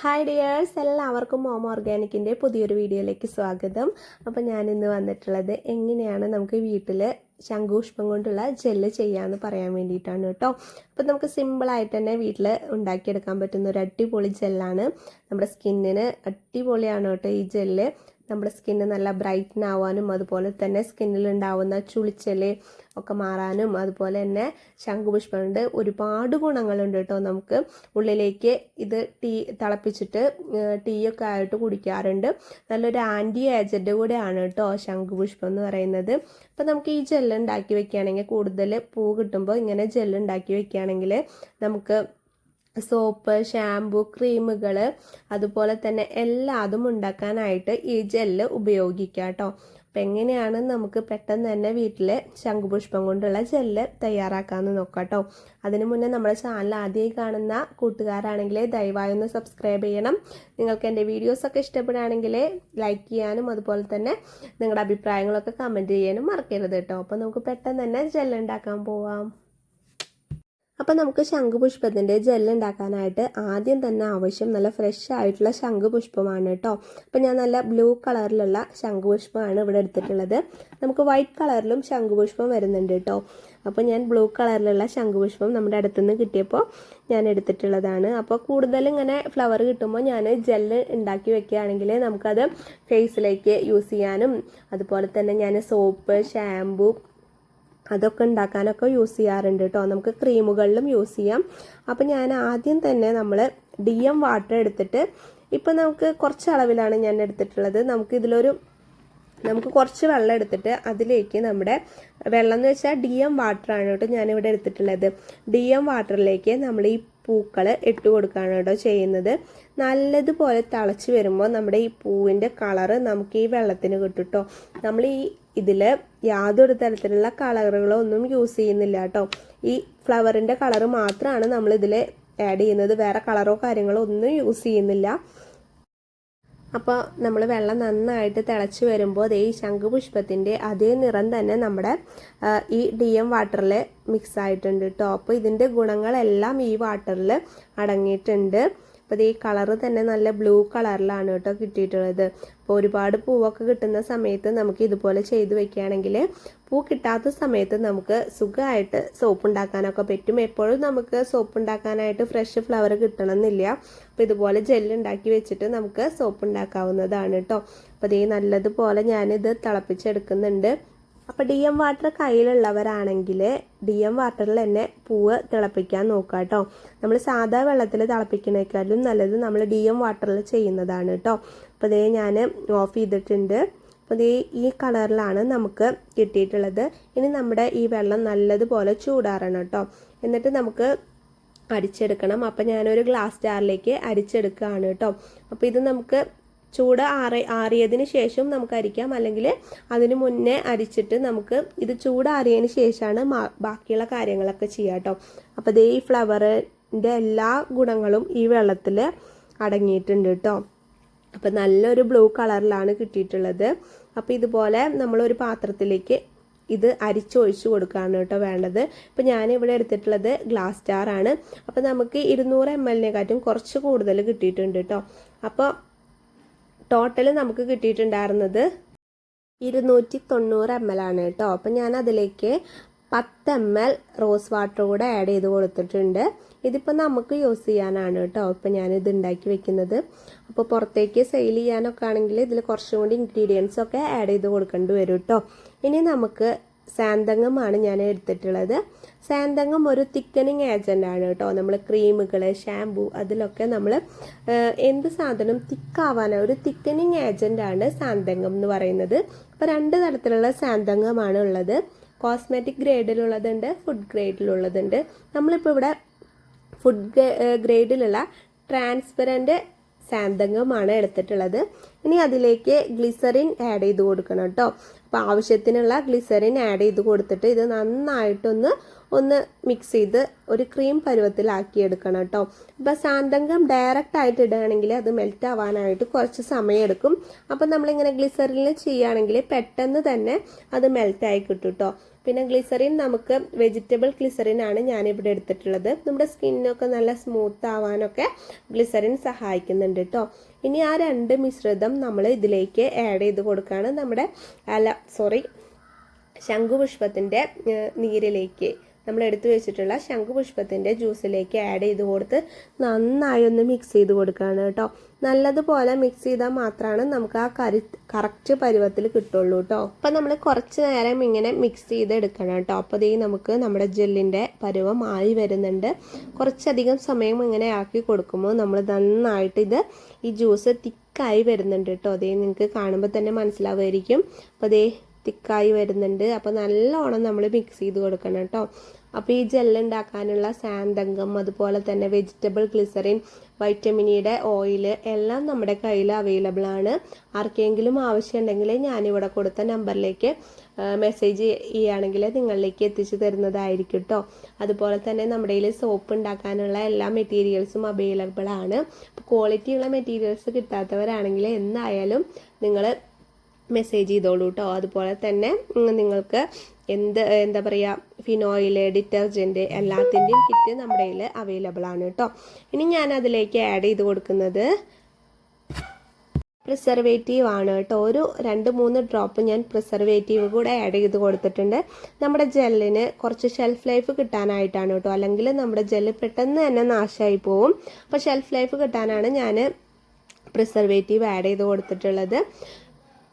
Hi dears എല്ലാവർക്കും മോമ ഓർഗാനിക്കിന്റെ പുതിയൊരു വീഡിയോയിലേക്ക് സ്വാഗതം. അപ്പോൾ ഞാൻ ഇന്ന് വന്നിട്ടുള്ളത് എങ്ങനെയാണ് നമുക്ക് വീട്ടിൽ ശംഖുപുഷ്പം കൊണ്ടുള്ള ജെല്ല് ചെയ്യാമെന്ന് പറയാൻ വേണ്ടിയിട്ടാണ് കേട്ടോ. അപ്പോൾ നമുക്ക് സിമ്പിളായിട്ട് തന്നെ വീട്ടിൽ ഉണ്ടാക്കിയെടുക്കാൻ പറ്റുന്ന ഒരു അടിപൊളി ജെല്ലാണ് നമ്മുടെ സ്കിന്നിന് അടിപൊളിയാണ് കേട്ടോ ഈ ജെല്ല്. നമ്മുടെ സ്കിന്ന് നല്ല ബ്രൈറ്റൻ ആവാനും അതുപോലെ തന്നെ സ്കിന്നിൽ ഉണ്ടാവുന്ന ചുളിച്ചൽ ഒക്കെ മാറാനും അതുപോലെ തന്നെ ശംഖുപുഷ്പം ഉണ്ട് ഒരുപാട് ഗുണങ്ങളുണ്ട് കേട്ടോ നമുക്ക് ഉള്ളിലേക്ക് ഇത് ടീ തിളപ്പിച്ചിട്ട് ടീ ഒക്കെ ആയിട്ട് കുടിക്കാറുണ്ട്. നല്ലൊരു ആന്റി ഏജന്റ് കൂടെയാണ് കേട്ടോ ശംഖുപുഷ്പം എന്ന് പറയുന്നത്. അപ്പോൾ നമുക്ക് ഈ ജെല്ലുണ്ടാക്കി വെക്കുകയാണെങ്കിൽ കൂടുതൽ പൂ കിട്ടുമ്പോൾ ഇങ്ങനെ ജെല്ലുണ്ടാക്കി വെക്കുകയാണെങ്കിൽ നമുക്ക് സോപ്പ് ഷാമ്പു ക്രീമുകൾ അതുപോലെ തന്നെ എല്ലാതും ഉണ്ടാക്കാനായിട്ട് ഈ ജെല്ല് ഉപയോഗിക്കാം കേട്ടോ അപ്പം എങ്ങനെയാണ് നമുക്ക് പെട്ടെന്ന് തന്നെ വീട്ടിൽ ശംഖുപുഷ്പം കൊണ്ടുള്ള ജെല്ല് തയ്യാറാക്കാമെന്ന് നോക്കാം കേട്ടോ അതിനു മുന്നേ നമ്മുടെ ചാനൽ ആദ്യമായി കാണുന്ന കൂട്ടുകാരാണെങ്കിൽ ദയവായി ഒന്ന് സബ്സ്ക്രൈബ് ചെയ്യണം. നിങ്ങൾക്ക് എന്റെ വീഡിയോസൊക്കെ ഇഷ്ടപ്പെടുകയാണെങ്കിൽ ലൈക്ക് ചെയ്യാനും അതുപോലെ തന്നെ നിങ്ങളുടെ അഭിപ്രായങ്ങളൊക്കെ കമന്റ് ചെയ്യാനും മറക്കരുത് കേട്ടോ അപ്പം നമുക്ക് പെട്ടെന്ന് തന്നെ ജെല്ല് ഉണ്ടാക്കാൻ പോവാം. അപ്പോൾ നമുക്ക് ശംഖുപുഷ്പത്തിന്റെ ജെല്ലുണ്ടാക്കാനായിട്ട് ആദ്യം തന്നെ ആവശ്യം നല്ല ഫ്രഷ് ആയിട്ടുള്ള ശംഖുപുഷ്പമാണ് കേട്ടോ. അപ്പോൾ ഞാൻ നല്ല ബ്ലൂ കളറിലുള്ള ശംഖുപുഷ്പമാണ് ഇവിടെ എടുത്തിട്ടുള്ളത്. നമുക്ക് വൈറ്റ് കളറിലും ശംഖുപുഷ്പം വരുന്നുണ്ട് കേട്ടോ. അപ്പോൾ ഞാൻ ബ്ലൂ കളറിലുള്ള ശംഖുപുഷ്പം നമ്മുടെ അടുത്തുനിന്ന് കിട്ടിയപ്പോൾ ഞാൻ എടുത്തിട്ടുള്ളതാണ്. അപ്പോൾ കൂടുതൽ ഇങ്ങനെ ഫ്ലവർ കിട്ടുമ്പോൾ ഞാൻ ജെല്ല് ഉണ്ടാക്കി വെക്കുകയാണെങ്കിൽ നമുക്കത് ഫേസിലേക്ക് യൂസ് ചെയ്യാനും അതുപോലെ തന്നെ ഞാൻ സോപ്പ് ഷാമ്പു അതൊക്കെ ഉണ്ടാക്കാനൊക്കെ യൂസ് ചെയ്യാറുണ്ട് കേട്ടോ നമുക്ക് ക്രീമുകളിലും യൂസ് ചെയ്യാം. അപ്പം ഞാൻ ആദ്യം തന്നെ നമ്മൾ ഡി എം വാട്ടർ എടുത്തിട്ട് ഇപ്പം നമുക്ക് കുറച്ച് അളവിലാണ് ഞാൻ എടുത്തിട്ടുള്ളത്. നമുക്ക് ഇതിലൊരു നമുക്ക് കുറച്ച് വെള്ളം എടുത്തിട്ട് അതിലേക്ക് നമ്മുടെ വെള്ളം എന്ന് വെച്ചാൽ ഡി എം വാട്ടറാണ് കേട്ടോ ഞാനിവിടെ എടുത്തിട്ടുള്ളത്. ഡി എം വാട്ടറിലേക്ക് നമ്മൾ ഈ പൂക്കൾ ഇട്ട് കൊടുക്കുകയാണ് കേട്ടോ ചെയ്യുന്നത്. നല്ലതുപോലെ തിളച്ച് വരുമ്പോൾ നമ്മുടെ ഈ പൂവിന്റെ കളറ് നമുക്ക് ഈ വെള്ളത്തിന് കിട്ടും കേട്ടോ നമ്മൾ ഈ ഇതിൽ യാതൊരു തരത്തിലുള്ള കളറുകളോ ഒന്നും യൂസ് ചെയ്യുന്നില്ല കേട്ടോ. ഈ ഫ്ലവറിന്റെ കളർ മാത്രമാണ് നമ്മൾ ഇതിൽ ആഡ് ചെയ്യുന്നത്. വേറെ കളറോ കാര്യങ്ങളോ ഒന്നും യൂസ് ചെയ്യുന്നില്ല. അപ്പോൾ നമ്മൾ വെള്ളം നന്നായിട്ട് തിളച്ച് വരുമ്പോൾ അതേ ഈ ശംഖുപുഷ്പത്തിന്റെ അതേ നിറം തന്നെ നമ്മുടെ ഈ ഡി എം വാട്ടറിൽ മിക്സ് ആയിട്ടുണ്ട് കേട്ടോ അപ്പോൾ ഇതിന്റെ ഗുണങ്ങളെല്ലാം ഈ വാട്ടറിൽ അടങ്ങിയിട്ടുണ്ട്. അപ്പോൾ ഈ കളറ് തന്നെ നല്ല ബ്ലൂ കളറിലാണ് കേട്ടോ കിട്ടിയിട്ടുള്ളത്. അപ്പോൾ ഒരുപാട് പൂവൊക്കെ കിട്ടുന്ന സമയത്ത് നമുക്ക് ഇതുപോലെ ചെയ്ത് വെക്കുകയാണെങ്കിൽ പൂ കിട്ടാത്ത സമയത്ത് നമുക്ക് സുഖമായിട്ട് സോപ്പ് ഉണ്ടാക്കാനൊക്കെ പറ്റും. എപ്പോഴും നമുക്ക് സോപ്പ് ഉണ്ടാക്കാനായിട്ട് ഫ്രഷ് ഫ്ലവർ കിട്ടണമെന്നില്ല. അപ്പോൾ ഇതുപോലെ ജെല്ലുണ്ടാക്കി വെച്ചിട്ട് നമുക്ക് സോപ്പ് ഉണ്ടാക്കാവുന്നതാണ് കേട്ടോ. അപ്പോൾ ഈ നല്ലതുപോലെ ഞാനിത് തിളപ്പിച്ചെടുക്കുന്നുണ്ട്. അപ്പോൾ ഡി എം വാട്ടർ കയ്യിലുള്ളവരാണെങ്കിൽ ഡി എം വാട്ടറിൽ തന്നെ പൂവ് തിളപ്പിക്കാൻ നോക്കുക കേട്ടോ. നമ്മൾ സാധാ വെള്ളത്തിൽ തിളപ്പിക്കണേക്കാളും നല്ലത് നമ്മൾ ഡി എം വാട്ടറിൽ ചെയ്യുന്നതാണ് കേട്ടോ. അപ്പോൾ ഇതേ ഞാൻ ഓഫ് ചെയ്തിട്ടുണ്ട്. അപ്പോൾ ഇതേ ഈ കളറിലാണ് നമുക്ക് കിട്ടിയിട്ടുള്ളത്. ഇനി നമ്മുടെ ഈ വെള്ളം നല്ലതുപോലെ ചൂടാറണം കേട്ടോ. എന്നിട്ട് നമുക്ക് അരിച്ചെടുക്കണം. അപ്പം ഞാനൊരു ഗ്ലാസ് ജാറിലേക്ക് അരിച്ചെടുക്കുകയാണ് കേട്ടോ. അപ്പോൾ ഇത് നമുക്ക് ചൂട് ആറി ആറിയതിന് ശേഷം നമുക്ക് അരിക്കാം. അല്ലെങ്കിൽ അതിന് മുന്നേ അരിച്ചിട്ട് നമുക്ക് ഇത് ചൂടാറിയതിന് ശേഷമാണ് ബാക്കിയുള്ള കാര്യങ്ങളൊക്കെ ചെയ്യാം കേട്ടോ. അപ്പോൾ ഇതേ ഈ ഫ്ലവറിന്റെ എല്ലാ ഗുണങ്ങളും ഈ വെള്ളത്തിൽ അടങ്ങിയിട്ടുണ്ട് കേട്ടോ. അപ്പോൾ നല്ലൊരു ബ്ലൂ കളറിലാണ് കിട്ടിയിട്ടുള്ളത്. അപ്പോൾ ഇതുപോലെ നമ്മളൊരു പാത്രത്തിലേക്ക് ഇത് അരിച്ചൊഴിച്ച് കൊടുക്കുകയാണ് കേട്ടോ വേണ്ടത്. ഇപ്പം ഇവിടെ എടുത്തിട്ടുള്ളത് ഗ്ലാസ് ജാറാണ് അപ്പോൾ നമുക്ക് ഇരുന്നൂറ് എം എല്ലിനെക്കാട്ടും കുറച്ച് കൂടുതൽ കിട്ടിയിട്ടുണ്ട് കേട്ടോ. അപ്പോൾ ടോട്ടൽ നമുക്ക് കിട്ടിയിട്ടുണ്ടായിരുന്നത് ഇരുന്നൂറ്റി തൊണ്ണൂറ് എം എൽ ആണ് കേട്ടോ. അപ്പം ഞാൻ അതിലേക്ക് പത്ത് എം എൽ റോസ് വാട്ടർ കൂടെ ആഡ് ചെയ്ത് കൊടുത്തിട്ടുണ്ട്. ഇതിപ്പോൾ നമുക്ക് യൂസ് ചെയ്യാനാണ് കേട്ടോ. ഇപ്പം ഞാനിത് ഉണ്ടാക്കി വെക്കുന്നത്. അപ്പോൾ പുറത്തേക്ക് സെയിൽ ചെയ്യാനൊക്കെ ആണെങ്കിൽ ഇതിൽ കുറച്ചും കൂടി ഇൻഗ്രീഡിയൻസ് ഒക്കെ ആഡ് ചെയ്ത് കൊടുക്കേണ്ടി വരും കേട്ടോ. ഇനി നമുക്ക് സാന്തങ്ങമാണ് ഞാൻ എടുത്തിട്ടുള്ളത്. സാന്തങ്ങം ഒരു തിക്കനിങ് ഏജന്റ് ആണ് കേട്ടോ. നമ്മൾ ക്രീമുകൾ ഷാമ്പു അതിലൊക്കെ നമ്മൾ എന്ത് സാധനം തിക്കാവാൻ ഒരു തിക്കനിങ് ഏജന്റ് ആണ് സാന്തങ്ങം എന്ന് പറയുന്നത്. അപ്പോൾ രണ്ട് തരത്തിലുള്ള സാന്തങ്ങമാണ് ഉള്ളത്. കോസ്മെറ്റിക് ഗ്രേഡിലുള്ളതുണ്ട് ഫുഡ് ഗ്രേഡിലുള്ളതുണ്ട് നമ്മളിപ്പോൾ ഇവിടെ ഫുഡ് ഗ്രേഡിലുള്ള ട്രാൻസ്പെറന്റ് സാന്തങ്കമാണ് എടുത്തിട്ടുള്ളത്. ഇനി അതിലേക്ക് ഗ്ലിസറിൻ ആഡ് ചെയ്ത് കൊടുക്കണം കേട്ടോ. അപ്പോൾ ആവശ്യത്തിനുള്ള ഗ്ലിസറിൻ ആഡ് ചെയ്ത് കൊടുത്തിട്ട് ഇത് നന്നായിട്ടൊന്ന് ഒന്ന് മിക്സ് ചെയ്ത് ഒരു ക്രീം പരുവത്തിലാക്കി എടുക്കണം കേട്ടോ. അപ്പോൾ സാന്തങ്കം ഡയറക്റ്റ് ആയിട്ട് ഇടുകയാണെങ്കിൽ അത് മെൽറ്റ് ആവാനായിട്ട് കുറച്ച് സമയം എടുക്കും. അപ്പോൾ നമ്മളിങ്ങനെ ഗ്ലിസറിനിൽ ചെയ്യുകയാണെങ്കിൽ പെട്ടെന്ന് തന്നെ അത് മെൽറ്റായി കിട്ടും കേട്ടോ. പിന്നെ ഗ്ലിസറിൻ നമുക്ക് വെജിറ്റബിൾ ഗ്ലിസറിൻ ആണ് ഞാനിവിടെ എടുത്തിട്ടുള്ളത്. നമ്മുടെ സ്കിന്നൊക്കെ നല്ല സ്മൂത്ത് ആവാനൊക്കെ ഗ്ലിസറിൻ സഹായിക്കുന്നുണ്ട് കേട്ടോ ഇനി ആ രണ്ട് മിശ്രിതം നമ്മൾ ഇതിലേക്ക് ആഡ് ചെയ്ത് കൊടുക്കുകയാണ്. നമ്മുടെ അല സോറി ശംഖുപുഷ്പത്തിന്റെ നീരിലേക്ക് നമ്മൾ എടുത്തു വെച്ചിട്ടുള്ള ശംഖുപുഷ്പത്തിന്റെ ജ്യൂസിലേക്ക് ആഡ് ചെയ്ത് കൊടുത്ത് നന്നായി ഒന്ന് മിക്സ് ചെയ്ത് കൊടുക്കുകയാണ് കേട്ടോ. നല്ലതുപോലെ മിക്സ് ചെയ്താൽ മാത്രമാണ് നമുക്ക് ആ കരി കറക്റ്റ് പരുവത്തിൽ കിട്ടുള്ളൂ കേട്ടോ. അപ്പം നമ്മൾ കുറച്ച് നേരം ഇങ്ങനെ മിക്സ് ചെയ്ത് എടുക്കണം കേട്ടോ. അപ്പോൾ ഈ നമുക്ക് നമ്മുടെ ജെല്ലിന്റെ പരുവം ആയി വരുന്നുണ്ട്. കുറച്ചധികം സമയം ഇങ്ങനെ ആക്കി കൊടുക്കുമ്പോൾ നമ്മൾ നന്നായിട്ട് ഇത് ഈ ജ്യൂസ് തിക്കായി വരുന്നുണ്ട് കേട്ടോ. അതേ നിങ്ങൾക്ക് കാണുമ്പോൾ തന്നെ മനസ്സിലാവുമായിരിക്കും. അപ്പോൾ അതേ തിക്കായി വരുന്നുണ്ട്. അപ്പോൾ നല്ലോണം നമ്മൾ മിക്സ് ചെയ്ത് കൊടുക്കണം കേട്ടോ. അപ്പോൾ ഈ ജെല്ലുണ്ടാക്കാനുള്ള സാന്തങ്കം അതുപോലെ തന്നെ വെജിറ്റബിൾ ഗ്ലിസറിൻ വൈറ്റമിനിയുടെ ഓയിൽ എല്ലാം നമ്മുടെ കയ്യിൽ അവൈലബിൾ ആണ്. ആർക്കെങ്കിലും ആവശ്യമുണ്ടെങ്കിൽ ഞാനിവിടെ കൊടുത്ത നമ്പറിലേക്ക് മെസ്സേജ് ചെയ്യുകയാണെങ്കിൽ നിങ്ങളിലേക്ക് എത്തിച്ചു തരുന്നതായിരിക്കും കേട്ടോ അതുപോലെ തന്നെ നമ്മുടെ കയ്യിൽ സോപ്പ് ഉണ്ടാക്കാനുള്ള എല്ലാ മെറ്റീരിയൽസും അവൈലബിൾ ആണ്. ക്വാളിറ്റിയുള്ള മെറ്റീരിയൽസ് കിട്ടാത്തവരാണെങ്കിൽ എന്തായാലും നിങ്ങൾ മെസ്സേജ് ചെയ്തോളൂ കേട്ടോ അതുപോലെ തന്നെ നിങ്ങൾക്ക് എന്ത് എന്താ പറയുക ഫിനോയിൽ ഡിറ്റർജന്റ് എല്ലാത്തിന്റെയും കിറ്റ് നമ്മുടെ കയ്യിൽ അവൈലബിൾ ആണ് കേട്ടോ. ഇനി ഞാൻ അതിലേക്ക് ആഡ് ചെയ്ത് കൊടുക്കുന്നത് പ്രിസർവേറ്റീവ് ആണ് കേട്ടോ. ഒരു രണ്ട് മൂന്ന് ഡ്രോപ്പ് ഞാൻ പ്രിസർവേറ്റീവ് കൂടെ ആഡ് ചെയ്ത് കൊടുത്തിട്ടുണ്ട്. നമ്മുടെ ജെല്ലിന് കുറച്ച് ഷെൽഫ് ലൈഫ് കിട്ടാനായിട്ടാണ് കേട്ടോ. അല്ലെങ്കിൽ നമ്മുടെ ജെല്ല് പെട്ടെന്ന് തന്നെ നാശമായി പോവും. അപ്പോൾ ഷെൽഫ് ലൈഫ് കിട്ടാനാണ് ഞാൻ പ്രിസർവേറ്റീവ് ആഡ് ചെയ്ത് കൊടുത്തിട്ടുള്ളത്.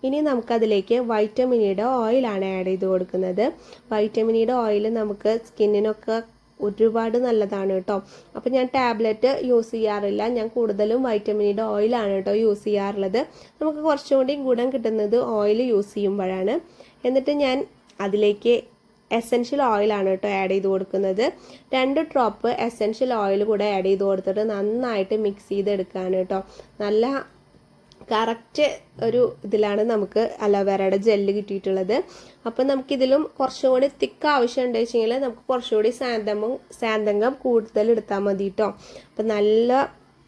ഇനി നമുക്കതിലേക്ക് വൈറ്റമിനിയുടെ ഓയിലാണ് ആഡ് ചെയ്ത് കൊടുക്കുന്നത്. വൈറ്റമിനിയുടെ ഓയിൽ നമുക്ക് സ്കിന്നിനൊക്കെ ഒരുപാട് നല്ലതാണ് കേട്ടോ. അപ്പോൾ ഞാൻ ടാബ്ലറ്റ് യൂസ് ചെയ്യാറില്ല. ഞാൻ കൂടുതലും വൈറ്റമിനിയുടെ ഓയിലാണ് കേട്ടോ യൂസ് ചെയ്യാറുള്ളത്. നമുക്ക് കുറച്ചും കൂടി ഗുണം കിട്ടുന്നത് ഓയിൽ യൂസ് ചെയ്യുമ്പോഴാണ്. എന്നിട്ട് ഞാൻ അതിലേക്ക് എസെൻഷ്യൽ ഓയിലാണ് കേട്ടോ ആഡ് ചെയ്ത് കൊടുക്കുന്നത്. രണ്ട് ഡ്രോപ്പ് എസെൻഷ്യൽ ഓയിൽ കൂടെ ആഡ് ചെയ്ത് കൊടുത്തിട്ട് നന്നായിട്ട് മിക്സ് ചെയ്തെടുക്കുകയാണ് കേട്ടോ. നല്ല കറക്റ്റ് ഒരു ഇതിലാണ് നമുക്ക് അലോവേറയുടെ ജെല്ല് കിട്ടിയിട്ടുള്ളത്. അപ്പം നമുക്കിതിലും കുറച്ചും കൂടി തിക്ക് ആവശ്യമുണ്ട് വെച്ചെങ്കിൽ നമുക്ക് കുറച്ചുകൂടി സാന്തമും സാന്തങ്കം കൂടുതൽ എടുത്താൽ മതി കേട്ടോ അപ്പം നല്ല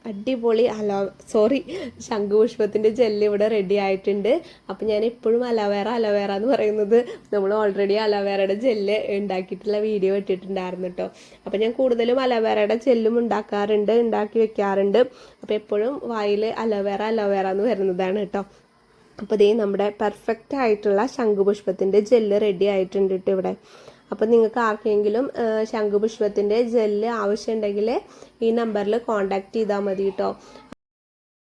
അടിപൊളി അലോ സോറി ശംഖുപുഷ്പത്തിന്റെ ജെല്ല് ഇവിടെ റെഡി ആയിട്ടുണ്ട്. അപ്പം ഞാൻ എപ്പോഴും അലോവേറ അലോവേറ എന്ന് പറയുന്നത് നമ്മൾ ഓൾറെഡി അലോവേറയുടെ ജെല്ല് ഉണ്ടാക്കിയിട്ടുള്ള വീഡിയോ ഇട്ടിട്ടുണ്ടായിരുന്നു കേട്ടോ അപ്പം ഞാൻ കൂടുതലും അലോവേറയുടെ ജെല്ലും ഉണ്ടാക്കാറുണ്ട് ഉണ്ടാക്കി വെക്കാറുണ്ട്. അപ്പോൾ എപ്പോഴും വായിൽ അലോവേറ അലോവേറ എന്ന് വരുന്നതാണ് കേട്ടോ അപ്പോൾ ഇതേ നമ്മുടെ പെർഫെക്റ്റ് ആയിട്ടുള്ള ശംഖുപുഷ്പത്തിന്റെ ജെല്ല് റെഡി ആയിട്ടുണ്ട് കേട്ടോ ഇവിടെ. അപ്പോൾ നിങ്ങൾക്ക് ആർക്കെങ്കിലും ശംഖുപുഷ്പത്തിന്റെ ജെല്ല് ആവശ്യമുണ്ടെങ്കിൽ ഈ നമ്പറിൽ കോൺടാക്റ്റ് ചെയ്താൽ മതി കേട്ടോ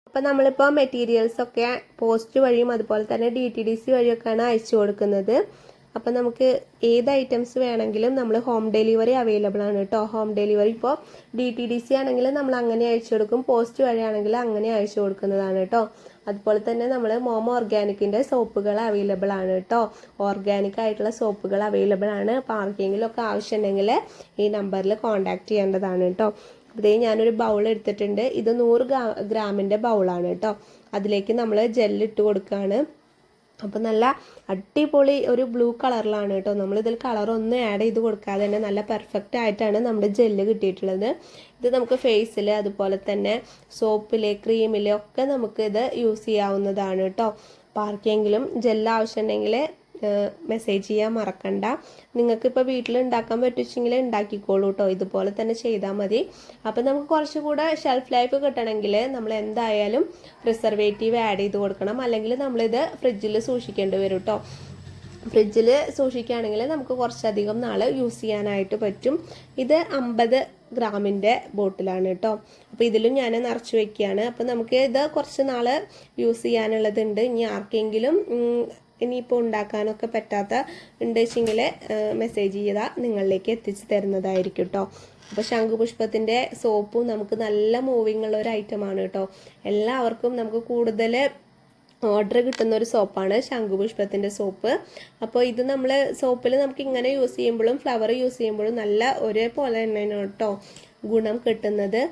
അപ്പം നമ്മളിപ്പോൾ മെറ്റീരിയൽസ് ഒക്കെ പോസ്റ്റ് വഴിയും അതുപോലെ തന്നെ ഡി ടി ഡി സി വഴിയൊക്കെയാണ് അയച്ചു കൊടുക്കുന്നത്. അപ്പം നമുക്ക് ഏത് ഐറ്റംസ് വേണമെങ്കിലും നമ്മൾ ഹോം ഡെലിവറി അവൈലബിൾ ആണ് കേട്ടോ ഹോം ഡെലിവറി ഇപ്പോൾ ഡി ടി ഡി സി ആണെങ്കിൽ നമ്മൾ അങ്ങനെ അയച്ചു കൊടുക്കും. പോസ്റ്റ് വഴിയാണെങ്കിൽ അങ്ങനെ അയച്ചു കൊടുക്കുന്നതാണ് കേട്ടോ അതുപോലെ തന്നെ നമ്മൾ മോമോ ഓർഗാനിക്കിന്റെ സോപ്പുകൾ അവൈലബിൾ ആണ് കേട്ടോ. ഓർഗാനിക് ആയിട്ടുള്ള സോപ്പുകൾ അവൈലബിൾ ആണ്. അപ്പോൾ ആർക്കെങ്കിലും ഒക്കെ ആവശ്യമുണ്ടെങ്കിൽ ഈ നമ്പറിൽ കോൺടാക്ട് ചെയ്യേണ്ടതാണ് കേട്ടോ. ഇതേ ഞാനൊരു ബൗൾ എടുത്തിട്ടുണ്ട്. ഇത് നൂറ് ഗ്രാ ഗ്രാമിന്റെ ബൗളാണ് കേട്ടോ. അതിലേക്ക് നമ്മൾ ജെല്ലിട്ട് കൊടുക്കുകയാണ്. അപ്പോൾ നല്ല അടിപൊളി ഒരു ബ്ലൂ കളറിലാണ് കേട്ടോ. നമ്മളിതിൽ കളറൊന്നും ആഡ് ചെയ്ത് കൊടുക്കാതെ തന്നെ നല്ല പെർഫെക്റ്റ് ആയിട്ടാണ് നമ്മുടെ ജെല്ല് കിട്ടിയിട്ടുള്ളത്. ഇത് നമുക്ക് ഫേസിൽ അതുപോലെ തന്നെ സോപ്പിൽ ക്രീമിൽ ഒക്കെ നമുക്ക് ഇത് യൂസ് ചെയ്യാവുന്നതാണ് കേട്ടോ. അപ്പോൾ ആർക്കെങ്കിലും ജെല്ല് ആവശ്യമുണ്ടെങ്കിൽ മെസ്സേജ് ചെയ്യാൻ മറക്കണ്ട. നിങ്ങൾക്ക് ഇപ്പോൾ വീട്ടിൽ ഉണ്ടാക്കാൻ പറ്റുമെങ്കിൽ ഉണ്ടാക്കിക്കോളൂ കേട്ടോ ഇതുപോലെ തന്നെ ചെയ്താൽ മതി. അപ്പോൾ നമുക്ക് കുറച്ചുകൂടെ ഷെൽഫ് ലൈഫ് കിട്ടണമെങ്കിൽ നമ്മൾ എന്തായാലും പ്രിസർവേറ്റീവ് ആഡ് ചെയ്ത് കൊടുക്കണം. അല്ലെങ്കിൽ നമ്മളിത് ഫ്രിഡ്ജിൽ സൂക്ഷിക്കേണ്ടി വരും കേട്ടോ ഫ്രിഡ്ജിൽ സൂക്ഷിക്കുകയാണെങ്കിൽ നമുക്ക് കുറച്ചധികം നാൾ യൂസ് ചെയ്യാനായിട്ട് പറ്റും. ഇത് അമ്പത് ഗ്രാമിന്റെ ബോട്ടിലാണ് കേട്ടോ അപ്പോൾ ഇതിലും ഞാൻ നിറച്ച് വെക്കുകയാണ്. അപ്പോൾ നമുക്ക് ഇത് കുറച്ച് നാൾ യൂസ് ചെയ്യാനുള്ളതുണ്ട്. ഇനി ആർക്കെങ്കിലും ഇനിയിപ്പോൾ ഉണ്ടാക്കാനൊക്കെ പറ്റാത്ത ഉണ്ട് വെച്ചെങ്കിൽ മെസ്സേജ് ചെയ്താൽ നിങ്ങളിലേക്ക് എത്തിച്ചു തരുന്നതായിരിക്കും കേട്ടോ അപ്പോൾ ശംഖുപുഷ്പത്തിന്റെ സോപ്പും നമുക്ക് നല്ല മൂവിങ് ഉള്ള ഒരു ഐറ്റമാണ് കേട്ടോ എല്ലാവർക്കും നമുക്ക് കൂടുതൽ ഓർഡർ കിട്ടുന്ന ഒരു സോപ്പാണ് ശംഖുപുഷ്പത്തിന്റെ സോപ്പ്. അപ്പോൾ ഇത് നമ്മൾ സോപ്പിൽ നമുക്ക് ഇങ്ങനെ യൂസ് ചെയ്യുമ്പോഴും ഫ്ലവർ യൂസ് ചെയ്യുമ്പോഴും നല്ല ഒരേപോലെ തന്നെയാണ് കേട്ടോ ഗുണം കിട്ടുന്നത്.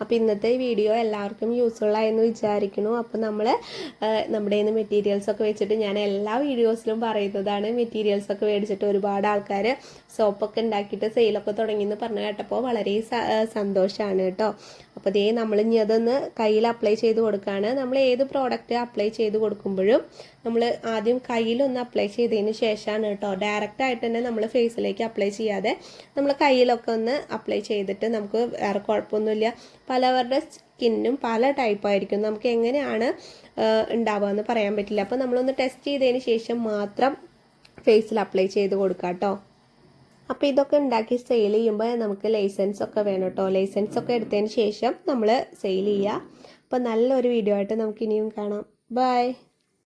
അപ്പോൾ ഇന്നത്തെ വീഡിയോ എല്ലാവർക്കും യൂസ്ഫുൾ ആയെന്ന് വിചാരിക്കുന്നു. അപ്പോൾ നമ്മൾ നമ്മുടെ കയ്യിൽ മെറ്റീരിയൽസ് ഒക്കെ വെച്ചിട്ട് ഞാൻ എല്ലാ വീഡിയോസിലും പറയുന്നതാണ്. മെറ്റീരിയൽസ് ഒക്കെ മേടിച്ചിട്ട് ഒരുപാട് ആൾക്കാർ സോപ്പൊക്കെ ഉണ്ടാക്കിയിട്ട് സെയിലൊക്കെ തുടങ്ങിയെന്ന് പറഞ്ഞു കേട്ടപ്പോൾ വളരെ സന്തോഷമാണ് കേട്ടോ. അപ്പോൾ ഇതേ നമ്മൾ ഇനി അതൊന്ന് കയ്യിൽ അപ്ലൈ ചെയ്ത് കൊടുക്കുകയാണ് നമ്മൾ ഏത് പ്രോഡക്റ്റ് അപ്ലൈ ചെയ്ത് കൊടുക്കുമ്പോഴും നമ്മൾ ആദ്യം കയ്യിലൊന്ന് അപ്ലൈ ചെയ്തതിന് ശേഷമാണ് കേട്ടോ. ഡയറക്റ്റ് ആയിട്ട് തന്നെ നമ്മൾ ഫേസിലേക്ക് അപ്ലൈ ചെയ്യാതെ നമ്മൾ കയ്യിലൊക്കെ ഒന്ന് അപ്ലൈ ചെയ്തിട്ട് നമുക്ക് വേറെ കുഴപ്പമൊന്നുമില്ല. പലവരുടെ സ്കിന്നും പല ടൈപ്പായിരിക്കും നമുക്ക് എങ്ങനെയാണ് ഉണ്ടാവുക എന്ന് പറയാൻ പറ്റില്ല. അപ്പോൾ നമ്മളൊന്ന് ടെസ്റ്റ് ചെയ്തതിന് ശേഷം മാത്രം ഫേസിൽ അപ്ലൈ ചെയ്ത് കൊടുക്കാം കേട്ടോ അപ്പോൾ ഇതൊക്കെ ഉണ്ടാക്കി സെയിൽ ചെയ്യുമ്പോൾ നമുക്ക് ലൈസൻസ് ഒക്കെ വേണം കേട്ടോ ലൈസൻസ് ഒക്കെ എടുത്തതിന് ശേഷം നമ്മൾ സെയിൽ ചെയ്യുക അപ്പോൾ നല്ലൊരു വീഡിയോ ആയിട്ട് നമുക്ക് ഇനിയും കാണാം. ബൈ